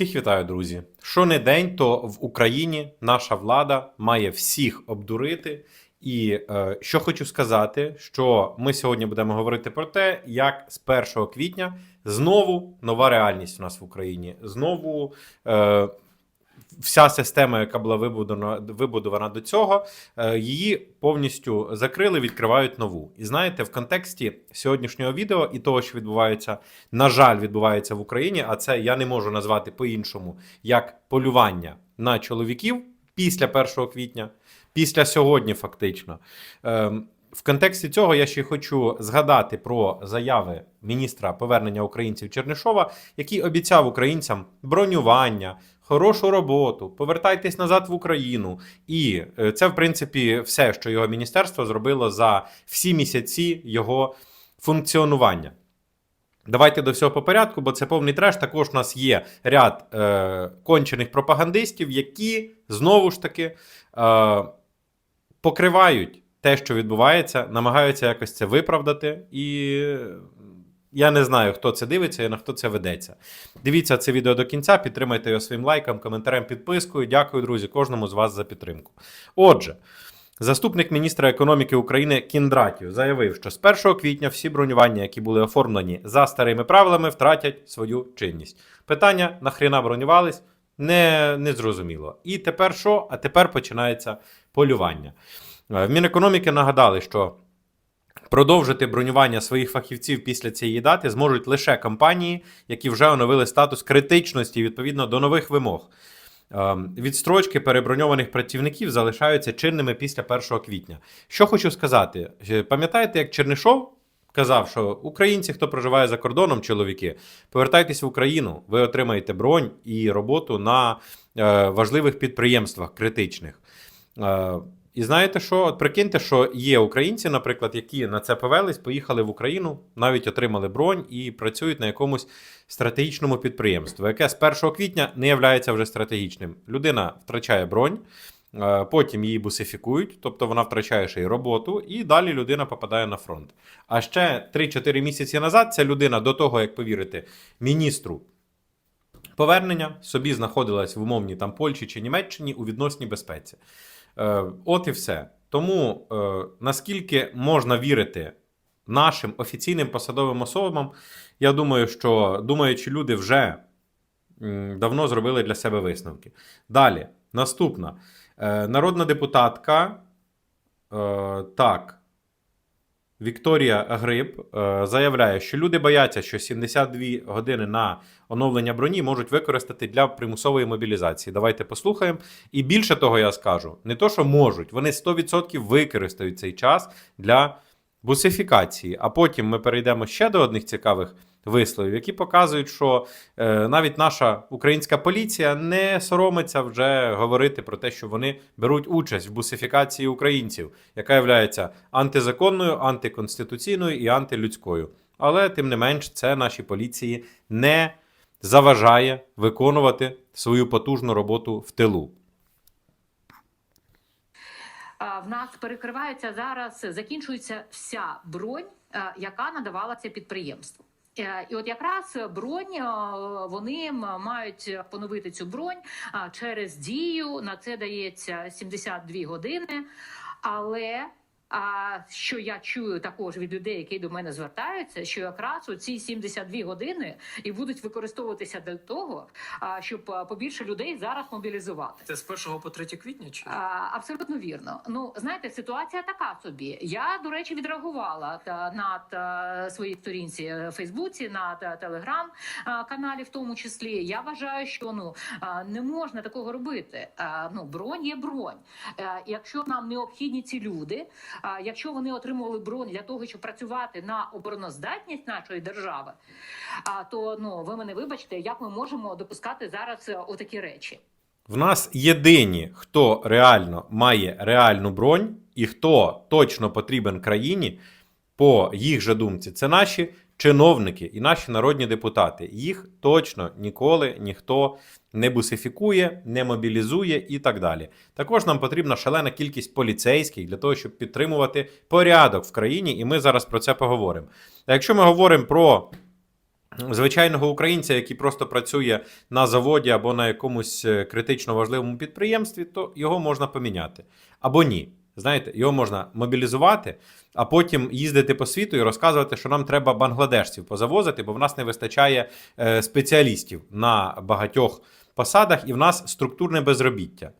Всіх вітаю, друзі. Що не день, то в Україні наша влада має всіх обдурити. І е, що хочу сказати, що ми сьогодні будемо говорити про те, як з 1 квітня знову нова реальність у нас в Україні. Знову е, вся система, яка була вибудована, вибудована до цього, е, її повністю закрили, відкривають нову. І знаєте, в контексті сьогоднішнього відео і того, що відбувається, на жаль, відбувається в Україні, а це я не можу назвати по-іншому, як полювання на чоловіків після 1 квітня, після сьогодні, фактично. Ем, в контексті цього я ще хочу згадати про заяви міністра повернення українців Чернишова, який обіцяв українцям бронювання, хорошу роботу, повертайтесь назад в Україну. І е, це, в принципі, все, що його міністерство зробило за всі місяці його функціонування. Давайте до всього по порядку, бо це повний треш. Також у нас є ряд е, кончених пропагандистів, які знову ж таки е, покривають те, що відбувається, намагаються якось це виправдати. І я не знаю, хто це дивиться і на хто це ведеться. Дивіться це відео до кінця, підтримайте його своїм лайком, коментарем, підпискою. Дякую, друзі, кожному з вас за підтримку. Отже. Заступник міністра економіки України Кіндратів заявив, що з 1 квітня всі бронювання, які були оформлені за старими правилами, втратять свою чинність. Питання нахріна бронювались не, не зрозуміло. І тепер що? А тепер починається полювання. Е, В Мінекономіки нагадали, що продовжити бронювання своїх фахівців після цієї дати зможуть лише компанії, які вже оновили статус критичності відповідно до нових вимог. Ем, Відстрочки переброньованих працівників залишаються чинними після 1 квітня. Що хочу сказати, Е, пам'ятаєте, як Чернишов казав, що українці, хто проживає за кордоном, чоловіки, повертайтесь в Україну, ви отримаєте бронь і роботу на е, важливих підприємствах критичних. І знаєте що? От прикиньте, що є українці, наприклад, які на це повелись, поїхали в Україну, навіть отримали бронь і працюють на якомусь стратегічному підприємстві, яке з 1 квітня не є вже стратегічним. Людина втрачає бронь, е, потім її бусифікують, тобто вона втрачає ще й роботу, і далі людина попадає на фронт. А ще 3-4 місяці назад ця людина до того, як повірити міністру повернення, собі знаходилась в умовній там Польщі чи Німеччині у відносній безпеці. Е, От і все. Тому е, наскільки можна вірити нашим офіційним посадовим особам, я думаю, що думаючи люди вже давно зробили для себе висновки. Далі, наступна. Е, Народна депутатка. Так. Вікторія Гриб е, заявляє, що люди бояться, що 72 години на оновлення броні можуть використати для примусової мобілізації. Давайте послухаємо. І більше того, я скажу: не то, що можуть, вони 100% використають цей час для бусифікації. А потім ми перейдемо ще до одних цікавих висловів, які показують, що е, навіть наша українська поліція не соромиться вже говорити про те, що вони беруть участь в бусифікації українців, яка є антизаконною, антиконституційною і антилюдською. Але тим не менш, це нашій поліції не заважає виконувати свою потужну роботу в тилу. В нас перекривається зараз, закінчується вся бронь, е, яка надавалася підприємству. Е, І от якраз бронь е, вони мають поновити цю бронь через дію. На це дається 72 години. Але а що я чую також від людей, які до мене звертаються, що якраз у ці 72 години і будуть використовуватися для того, щоб побільше людей зараз мобілізувати. Це з 1 по 3 квітня чи А, Абсолютно вірно. Ну знаєте, ситуація така собі. Я до речі відреагувала на своїй сторінці в Фейсбуці, на та, телеграм а, каналі, в тому числі. Я вважаю, що ну не можна такого робити. Ну бронь є бронь. Якщо нам необхідні ці люди, якщо вони отримували бронь для того, щоб працювати на обороноздатність нашої держави, а то ну ви мене вибачте, як ми можемо допускати зараз е, отакі речі. В нас єдині, хто реально має реальну бронь і хто точно потрібен країні, по їх же думці, це наші чиновники і наші народні депутати. Їх точно ніколи ніхто не бусифікує, не мобілізує і так далі. Також нам потрібна шалена кількість поліцейських для того, щоб підтримувати порядок в країні, і ми зараз про це поговоримо. А якщо ми говоримо про звичайного українця, який просто працює на заводі або на якомусь е, критично важливому підприємстві, то його можна поміняти. Або ні. Знаєте, його можна мобілізувати, а потім їздити по світу і розказувати, що нам треба бангладешців позавозити, бо в нас не вистачає е, спеціалістів на багатьох посадах, і в нас структурне безробіття.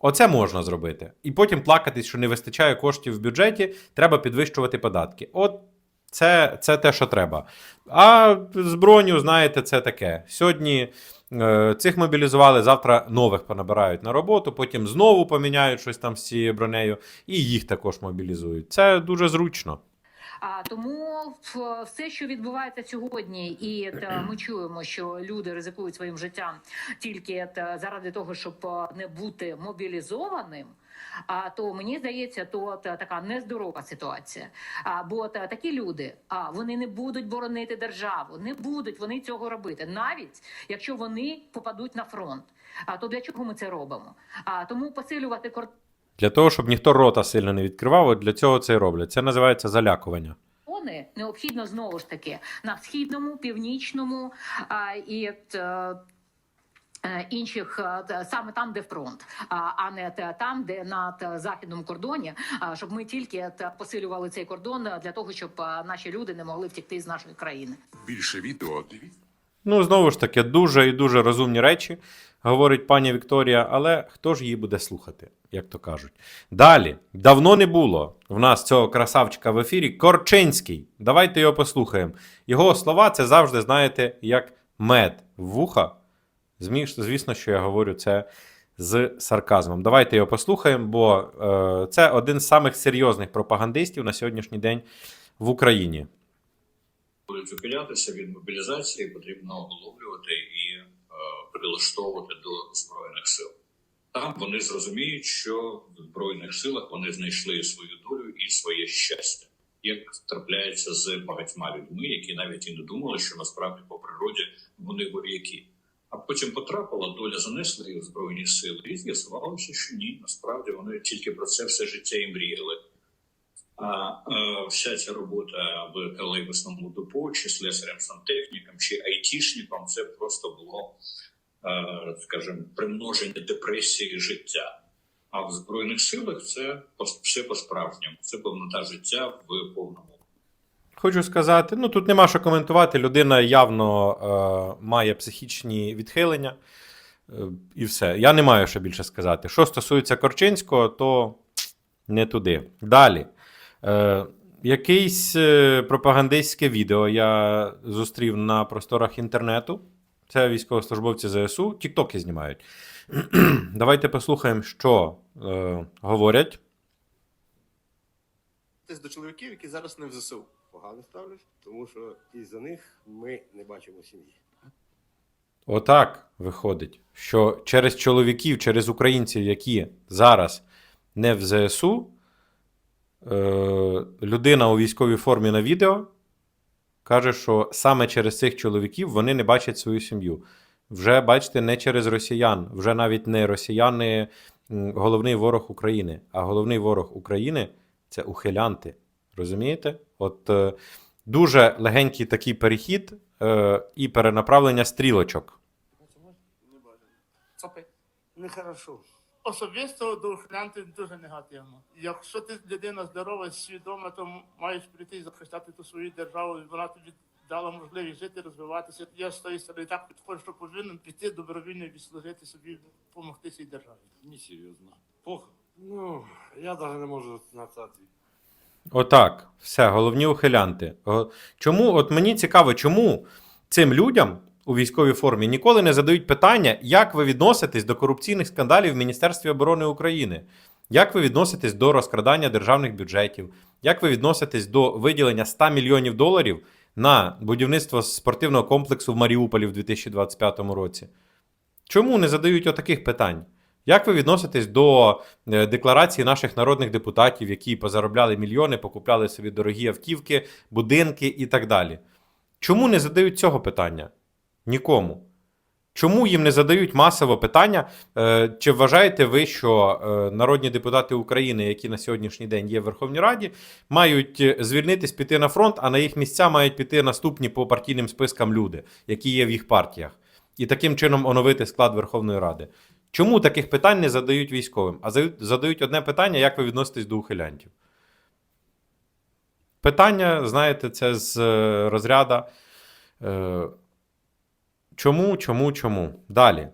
Оце можна зробити. І потім плакатись, що не вистачає коштів в бюджеті, треба підвищувати податки. От це, це те, що треба. А зброю, знаєте, це таке. Сьогодні цих мобілізували, завтра нових понабирають на роботу, потім знову поміняють щось там з цією бронею, і їх також мобілізують. Це дуже зручно. А тому все, що відбувається сьогодні, і та, ми чуємо, що люди ризикують своїм життям тільки заради того, щоб не бути мобілізованим. А то мені здається, то така нездорова ситуація. А бо такі люди, а вони не будуть боронити державу, не будуть вони цього робити, навіть якщо вони попадуть на фронт. А то для чого ми це робимо? А тому посилювати кордон. Для того, щоб ніхто рота сильно не відкривав, от для цього це і роблять. Це називається залякування. Кордони необхідно знову ж таки на східному, північному а, і е, е, інших е, саме там, де фронт, а, не те- там, де на західному кордоні, а, щоб ми тільки посилювали цей кордон для того, щоб наші люди не могли втекти з нашої країни. Більше відео. Ну, знову ж таки, дуже і дуже розумні речі, говорить пані Вікторія, але хто ж її буде слухати, як то кажуть. Далі, давно не було в нас цього красавчика в ефірі Корчинський. Давайте його послухаємо. Його слова це завжди, знаєте, як мед в вуха. Звісно, що я говорю це з сарказмом. Давайте його послухаємо, бо е, це один з самих серйозних пропагандистів на сьогоднішній день в Україні. будуть ухилятися від мобілізації, потрібно оголовлювати і е, прилаштовувати до збройних сил. Там вони зрозуміють, що в збройних силах вони знайшли свою долю і своє щастя, як трапляється з багатьма людьми, які навіть і не думали, що насправді по природі вони вояки. А потім потрапила доля занесла їх в збройні сили, і з'ясувалося, що ні, насправді вони тільки про це все життя і мріяли. А е, вся ця робота в тролейбусному депо, чи слесарем сантехніком, чи айтішником, це просто було, е, скажімо, примноження депресії життя. А в Збройних силах це все по-справжньому. Це повнота життя в повному. Хочу сказати, ну тут нема що коментувати. Людина явно е, має психічні відхилення. Е, і все. Я не маю що більше сказати. Що стосується Корчинського, то не туди. Далі. Е, якийсь е, пропагандистське відео я зустрів на просторах інтернету. Це військовослужбовці ЗСУ, тіктоки знімають. Давайте послухаємо, що е, говорять. До чоловіків, які зараз не в ЗСУ. Погано ставлюсь, тому що із-за них ми не бачимо сім'ї. Отак виходить, що через чоловіків, через українців, які зараз не в ЗСУ, е, людина у військовій формі на відео каже, що саме через цих чоловіків вони не бачать свою сім'ю. Вже, бачите, не через росіян, вже навіть не росіяни головний ворог України, а головний ворог України це ухилянти. Розумієте? От е, дуже легенький такий перехід е, і перенаправлення стрілочок. Не бачимо. Цапи. Нехорошо. Особисто до ухилянтів дуже негативно. Якщо ти людина здорова, свідома, то маєш прийти і захищати ту свою державу, і вона тобі дала можливість жити, розвиватися. Я з тої сторони так підходжу, що повинен піти добровільно і відслужити собі, допомогти цій державі. Не серйозно. Плохо. Ну, я навіть не можу на це відповісти. Отак, все, головні ухилянти. Чому, от мені цікаво, чому цим людям у військовій формі ніколи не задають питання, як ви відноситесь до корупційних скандалів в Міністерстві оборони України? Як ви відноситесь до розкрадання державних бюджетів? Як ви відноситесь до виділення 100 мільйонів доларів на будівництво спортивного комплексу в Маріуполі в 2025 році? Чому не задають отаких питань? Як ви відноситесь до е, декларації наших народних депутатів, які позаробляли мільйони, покупляли собі дорогі автівки, будинки і так далі? Чому не задають цього питання? Нікому. Чому їм не задають масово питання? е, Чи вважаєте ви, що е, народні депутати України, які на сьогоднішній день є в Верховній Раді, мають звільнитись, піти на фронт, а на їх місця мають піти наступні по партійним спискам люди, які є в їх партіях, і таким чином оновити склад Верховної Ради? Чому таких питань не задають військовим? А задають- одне питання: як ви відноситесь до ухилянтів? Питання, знаєте, це з розряду? розряда. Е, чому, чому, чому? Далі.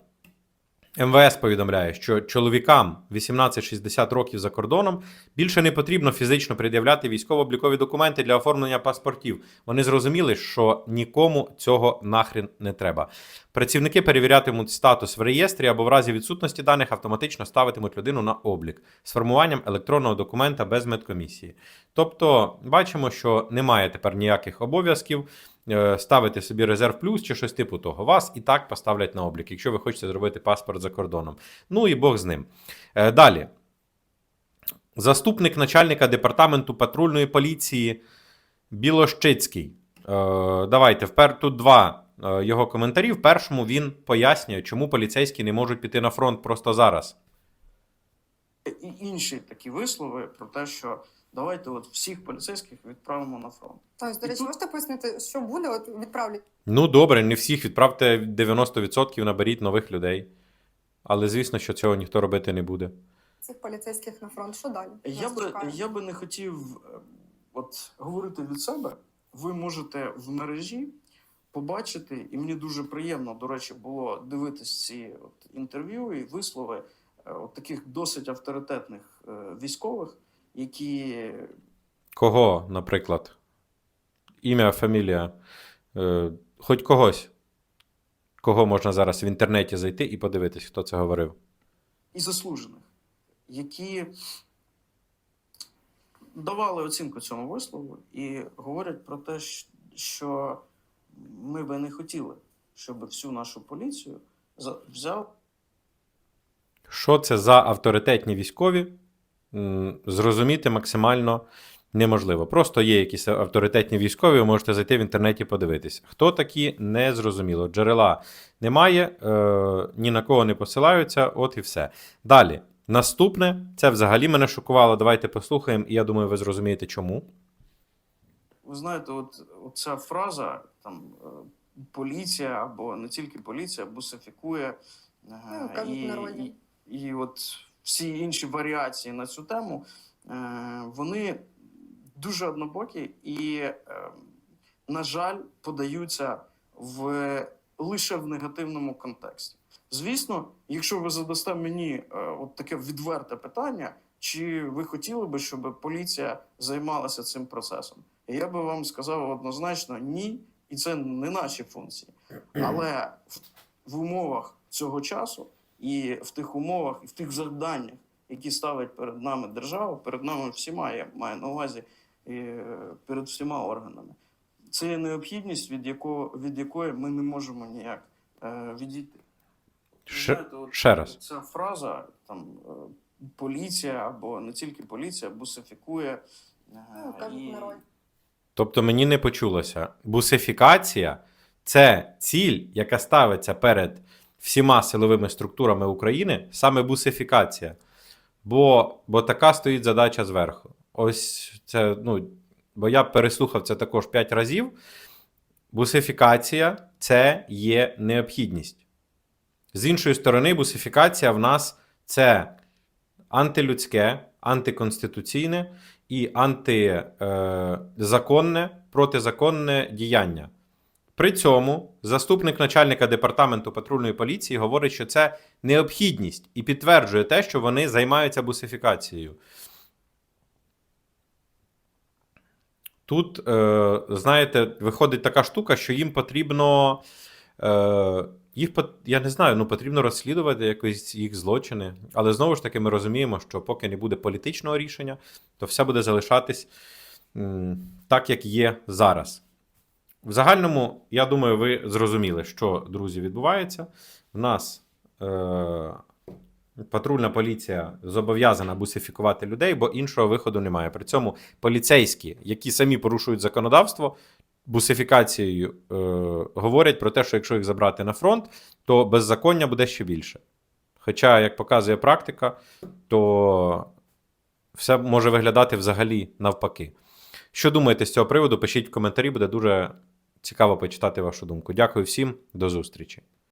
МВС повідомляє, що чоловікам 18-60 років за кордоном більше не потрібно фізично пред'являти військово-облікові документи для оформлення паспортів. Вони зрозуміли, що нікому цього нахрен не треба. Працівники перевірятимуть статус в реєстрі або в разі відсутності даних автоматично ставитимуть людину на облік з формуванням електронного документа без медкомісії. Тобто, бачимо, що немає тепер ніяких обов'язків е, ставити собі резерв плюс чи щось типу того. Вас і так поставлять на облік, якщо ви хочете зробити паспорт за кордоном. Ну і Бог з ним. Е, Далі. Заступник начальника департаменту патрульної поліції Білощицький. Е, давайте, впер тут два його коментарі. В першому він пояснює, чому поліцейські не можуть піти на фронт просто зараз. і інші такі вислови про те, що давайте от всіх поліцейських відправимо на фронт. Ось, до речі, тут- можете пояснити, що буде? От відправлять Ну, добре, не всіх відправте 90%, наберіть нових людей. Але звісно, що цього ніхто робити не буде. цих поліцейських на фронт. Що далі? Я Нас би, чекає? я би не хотів е, от, говорити від себе. Ви можете в мережі побачити, і мені дуже приємно, до речі, було дивитись ці от, інтерв'ю і вислови е, от таких досить авторитетних е, військових, які Кого, наприклад? Ім'я, фамілія. Е, хоч когось. Кого можна зараз в інтернеті зайти і подивитись, хто це говорив. і заслужених, які давали оцінку цьому вислову і говорять про те, що ми би не хотіли, щоб всю нашу поліцію взяв Що це за авторитетні військові? Зрозуміти максимально неможливо. Просто є якісь авторитетні військові, ви можете зайти в інтернеті подивитись. Хто такі, не зрозуміло. Джерела немає, е, ні на кого не посилаються, от і все. Далі. Наступне, це взагалі мене шокувало. Давайте послухаємо, і я думаю, ви зрозумієте, чому. Ви знаєте, от, от ця фраза там е, поліція або не тільки поліція бусифікує е, Ну, і, і, і от всі інші варіації на цю тему, е, вони дуже однобокі і, е, на жаль, подаються в лише в негативному контексті. Звісно, якщо ви задасте мені е, от таке відверте питання, чи ви хотіли би, щоб поліція займалася цим процесом? Я би вам сказав однозначно ні, і це не наші функції. Але в, в умовах цього часу і в тих умовах, і в тих завданнях, які ставить перед нами держава, перед нами всіма, я маю на увазі е, перед всіма органами. Це є необхідність, від, якого, від якої ми не можемо ніяк е, відійти. Ще, Знаєте, от ще раз. Ця фраза там е, поліція або не тільки поліція бусифікує. е, Ну, кажуть народі. Тобто мені не почулося. Бусифікація це ціль, яка ставиться перед всіма силовими структурами України, саме бусифікація. Бо, бо така стоїть задача зверху. Ось це, ну, бо я переслухав це також 5 разів. Бусифікація це є необхідність. З іншої сторони, бусифікація в нас це антилюдське, антиконституційне і антизаконне, протизаконне діяння. При цьому заступник начальника департаменту патрульної поліції говорить, що це необхідність і підтверджує те, що вони займаються бусифікацією. Тут, е, знаєте, виходить така штука, що їм потрібно. Е, їх я не знаю, ну потрібно розслідувати якось їх злочини. Але знову ж таки, ми розуміємо, що поки не буде політичного рішення, то все буде залишатись так, як є зараз. В загальному, я думаю, ви зрозуміли, що, друзі, відбувається. В нас е, патрульна поліція зобов'язана бусифікувати людей, бо іншого виходу немає. При цьому поліцейські, які самі порушують законодавство, бусифікацією е, говорять про те, що якщо їх забрати на фронт, то беззаконня буде ще більше. Хоча, як показує практика, то все може виглядати взагалі навпаки. Що думаєте з цього приводу? Пишіть в коментарі, буде дуже цікаво почитати вашу думку. Дякую всім, до зустрічі.